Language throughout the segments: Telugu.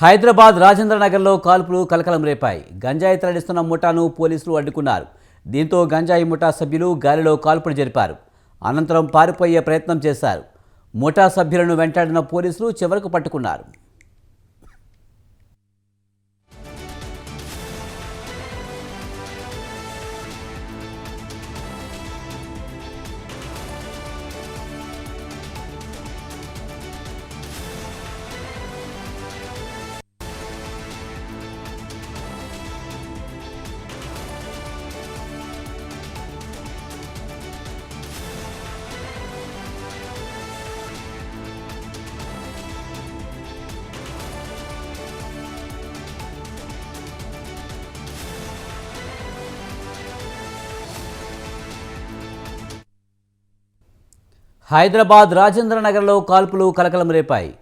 హైదరాబాద్ రాజేంద్ర నగర్లో కాల్పులు కలకలం రేపాయి. గంజాయి తరలిస్తున్న ముఠాను పోలీసులు అడ్డుకున్నారు. దీంతో గంజాయి ముఠా సభ్యులు గాలిలో కాల్పులు జరిపారు. అనంతరం పారిపోయే ప్రయత్నం చేశారు. ముఠా సభ్యులను వెంటాడిన పోలీసులు చివరకు పట్టుకున్నారు. హైదరాబాద్ రాజేంద్ర నగర్లో కాల్పులు కలకలం రేపాయి.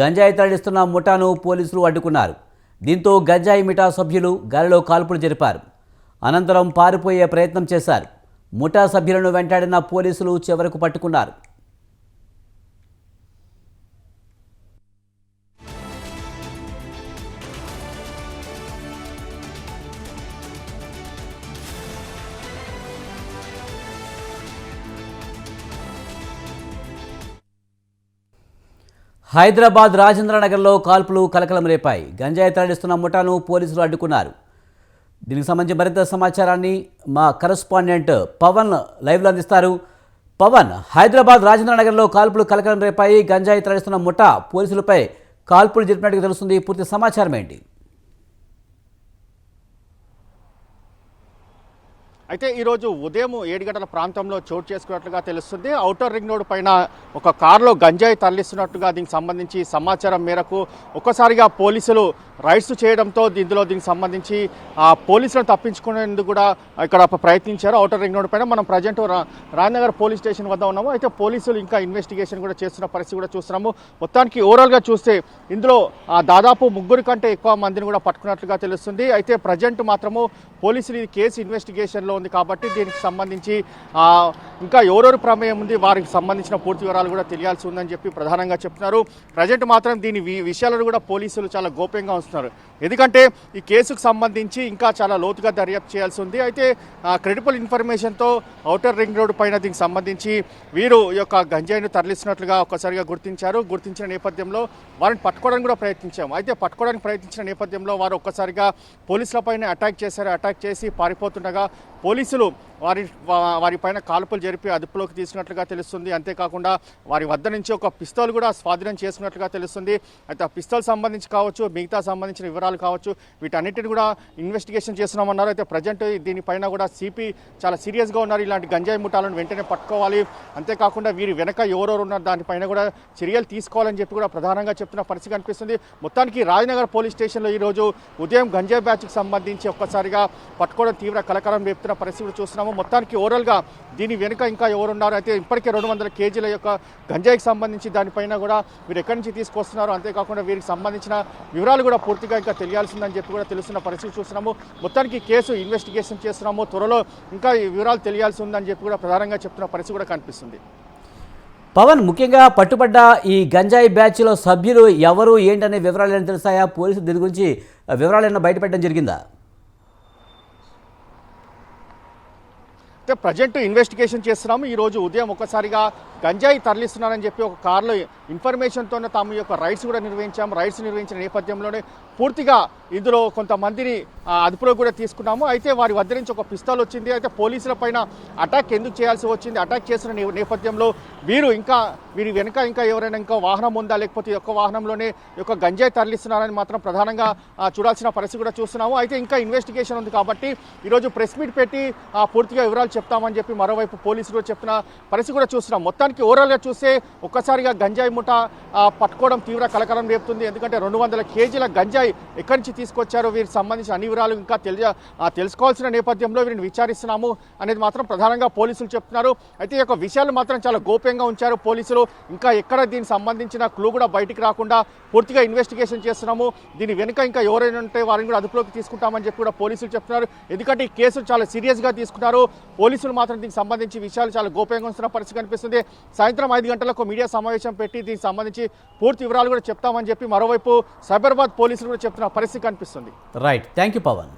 గంజాయి తరలిస్తున్న ముఠాను పోలీసులు అడ్డుకున్నారు. దీంతో గంజాయి మిఠా సభ్యులు గాలిలో కాల్పులు జరిపారు. అనంతరం పారిపోయే ప్రయత్నం చేశారు. ముఠా సభ్యులను వెంటాడిన పోలీసులు చివరకు పట్టుకున్నారు. హైదరాబాద్ రాజేంద్ర నగర్లో కాల్పులు కలకలం రేపాయి గంజాయి తరలిస్తున్న ముఠాను పోలీసులు అడ్డుకున్నారు. దీనికి సంబంధించి మరింత సమాచారాన్ని మా కరస్పాండెంట్ పవన్ లైవ్లో అందిస్తారు. పవన్ హైదరాబాద్ రాజేంద్ర నగర్లో కాల్పులు కలకలం రేపాయి గంజాయి తరలిస్తున్న ముఠా పోలీసులపై కాల్పులు జరిపినట్టుగా తెలుస్తుంది. పూర్తి సమాచారం ఏంటి? అయితే ఈరోజు ఉదయం ఏడు గంటల ప్రాంతంలో చోటు చేసుకున్నట్లుగా తెలుస్తుంది. ఔటర్ రింగ్ రోడ్ పైన ఒక కారులో గంజాయి తరలిస్తున్నట్టుగా దీనికి సంబంధించి సమాచారం మేరకు ఒక్కసారిగా పోలీసులు రైడ్స్ చేయడంతో ఇందులో దీనికి సంబంధించి ఆ పోలీసులను తప్పించుకునేందుకు కూడా ఇక్కడ ప్రయత్నించారు. ఔటర్ రింగ్ రోడ్ పైన మనం ప్రజెంట్ రాజనగర్ పోలీస్ స్టేషన్ వద్ద ఉన్నాము. అయితే పోలీసులు ఇంకా ఇన్వెస్టిగేషన్ కూడా చేస్తున్న పరిస్థితి కూడా చూస్తున్నాము. మొత్తానికి ఓవరాల్గా చూస్తే ఇందులో ఆ, దాదాపు ముగ్గురు కంటే ఎక్కువ మందిని కూడా పట్టుకున్నట్లుగా తెలుస్తుంది. అయితే ప్రజెంట్ మాత్రము పోలీసులు ఈ కేసు ఇన్వెస్టిగేషన్లో ఉంది కాబట్టి దీనికి సంబంధించి ఇంకా ఎవరెవరు ప్రమేయం ఉంది వారికి సంబంధించిన పూర్తి వివరాలు కూడా తెలియాల్సి ఉందని చెప్పి ప్రధానంగా చెప్తున్నారు. ప్రజెంట్ మాత్రం దీని విషయాలను కూడా పోలీసులు చాలా గోప్యంగా ఉంచుతున్నారు. ఎందుకంటే ఈ కేసుకు సంబంధించి ఇంకా చాలా లోతుగా దర్యాప్తు చేయాల్సి ఉంది. అయితే క్రెడిబుల్ ఇన్ఫర్మేషన్తో ఔటర్ రింగ్ రోడ్ పైన దీనికి సంబంధించి వీరు ఈ యొక్క గంజాయిని తరలిస్తున్నట్లుగా ఒక్కసారిగా గుర్తించారు. గుర్తించిన నేపథ్యంలో వారిని పట్టుకోవడానికి కూడా ప్రయత్నించాము. అయితే పట్టుకోవడానికి ప్రయత్నించిన నేపథ్యంలో వారు ఒక్కసారిగా పోలీసులపైన అటాక్ చేశారు. అటాక్ చేసి పారిపోతుండగా పోలీసులు వారి వారి వారిపైన కాల్పులు జరిపి అదుపులోకి తీసుకున్నట్లుగా తెలుస్తుంది. అంతేకాకుండా వారి వద్ద నుంచి ఒక పిస్తోల్ కూడా స్వాధీనం చేసుకున్నట్లుగా తెలుస్తుంది. అయితే ఆ పిస్తోల్ సంబంధించి కావచ్చు మిగతా సంబంధించిన వివరాలు కావచ్చు వీటన్నిటిని కూడా ఇన్వెస్టిగేషన్ చేస్తున్నామన్నారు. అయితే ప్రజెంట్ దీనిపైన కూడా సిపి చాలా సీరియస్గా ఉన్నారు. ఇలాంటి గంజాయి ముఠాలను వెంటనే పట్టుకోవాలి. అంతేకాకుండా వీరి వెనక ఎవరెవరు ఉన్నారు దానిపైన కూడా చర్యలు తీసుకోవాలని చెప్పి కూడా ప్రధానంగా చెప్తున్న పరిస్థితి కనిపిస్తుంది. మొత్తానికి రాజనగర్ పోలీస్ స్టేషన్లో ఈరోజు ఉదయం గంజాయి బ్యాచ్కి సంబంధించి ఒక్కసారిగా పట్టుకోవడం తీవ్ర కలకలం రేపు పరిస్థితి పరిస్థితులు చూస్తున్నాము. మొత్తానికి ఓవరాల్గా దీని వెనుక ఇంకా ఎవరున్నారు? అయితే ఇప్పటికే రెండు వందల కేజీల యొక్క గంజాయికి సంబంధించి దానిపైన కూడా వీరు ఎక్కడి నుంచి తీసుకొస్తున్నారు? అంతేకాకుండా వీరికి సంబంధించిన వివరాలు కూడా పూర్తిగా ఇంకా తెలియాల్సిందని చెప్పి కూడా తెలుస్తున్న పరిస్థితి చూస్తున్నాము. మొత్తానికి కేసు ఇన్వెస్టిగేషన్ చేస్తున్నాము. త్వరలో ఇంకా ఈ వివరాలు తెలియాల్సి ఉందని చెప్పి కూడా ప్రధానంగా చెప్తున్న పరిస్థితి కూడా కనిపిస్తుంది. పవన్ ముఖ్యంగా పట్టుబడ్డ ఈ గంజాయి బ్యాచ్లో సభ్యులు ఎవరు ఏంటనే వివరాలు ఏమైనా తెలుసాయా పోలీసులు దీని గురించి వివరాలు ఏమైనా బయటపెట్టడం జరిగిందా? ప్రజెంట్ ఇన్వెస్టిగేషన్ చేస్తున్నాము. ఈ రోజు ఉదయం ఒకసారిగా గంజాయి తరలిస్తున్నారని చెప్పి ఒక కారులో ఇన్ఫర్మేషన్తోనే తాము యొక్క రైడ్స్ కూడా నిర్వహించాము. రైడ్స్ నిర్వహించిన నేపథ్యంలోనే పూర్తిగా ఇందులో కొంతమందిని అదుపులో కూడా తీసుకున్నాము. అయితే వారి వద్ద నుంచి ఒక పిస్తల్ వచ్చింది. అయితే పోలీసుల పైన అటాక్ ఎందుకు చేయాల్సి వచ్చింది? అటాక్ చేసిన నేపథ్యంలో వీరు ఇంకా వీరి వెనుక ఇంకా ఎవరైనా ఇంకా వాహనం ఉందా? లేకపోతే యొక్క వాహనంలోనే యొక్క గంజాయి తరలిస్తున్నారని మాత్రం ప్రధానంగా చూడాల్సిన పరిస్థితి కూడా చూస్తున్నాము. అయితే ఇంకా ఇన్వెస్టిగేషన్ ఉంది కాబట్టి ఈరోజు ప్రెస్ మీట్ పెట్టి ఆ, పూర్తిగా వివరాలు చెప్తామని చెప్పి మరోవైపు పోలీసులు చెప్తున్న పరిస్థితి కూడా చూస్తున్నాం. మొత్తానికి ఓవరాల్గా చూస్తే ఒక్కసారిగా గంజాయి ముఠ పట్టుకోవడం తీవ్ర కలకలం రేపుతుంది. ఎందుకంటే రెండు వందల కేజీల గంజాయి ఎక్కడి నుంచి తీసుకొచ్చారో వీరికి సంబంధించిన అన్ని వివరాలు ఇంకా తెలియ తెలుసుకోవాల్సిన నేపథ్యంలో వీరిని విచారిస్తున్నాము అనేది మాత్రం ప్రధానంగా పోలీసులు చెప్తున్నారు. అయితే ఈ యొక్క విషయాలు మాత్రం చాలా గోప్యంగా ఉంచారు పోలీసులు. ఇంకా ఎక్కడ దీనికి సంబంధించిన క్లూ కూడా బయటికి రాకుండా పూర్తిగా ఇన్వెస్టిగేషన్ చేస్తున్నాము. దీని వెనుక ఇంకా ఎవరైనా ఉంటే వారిని కూడా అదుపులోకి తీసుకుంటామని చెప్పి కూడా పోలీసులు చెప్తున్నారు. ఎందుకంటే ఈ కేసు చాలా సీరియస్గా తీసుకున్నారు. పోలీసులు మాత్రం దీనికి సంబంధించి విషయాలు చాలా గోప్యంగా ఉంచిన పరిస్థితి కనిపిస్తుంది. సాయంత్రం ఐదు గంటలకు మీడియా సమావేశం పెట్టి దీనికి సంబంధించి పూర్తి వివరాలు కూడా చెప్తామని చెప్పి మరోవైపు సైబరాబాద్ పోలీసులు కూడా చెప్తున్న పరిస్థితి కనిపిస్తుంది. Right thank you Pawan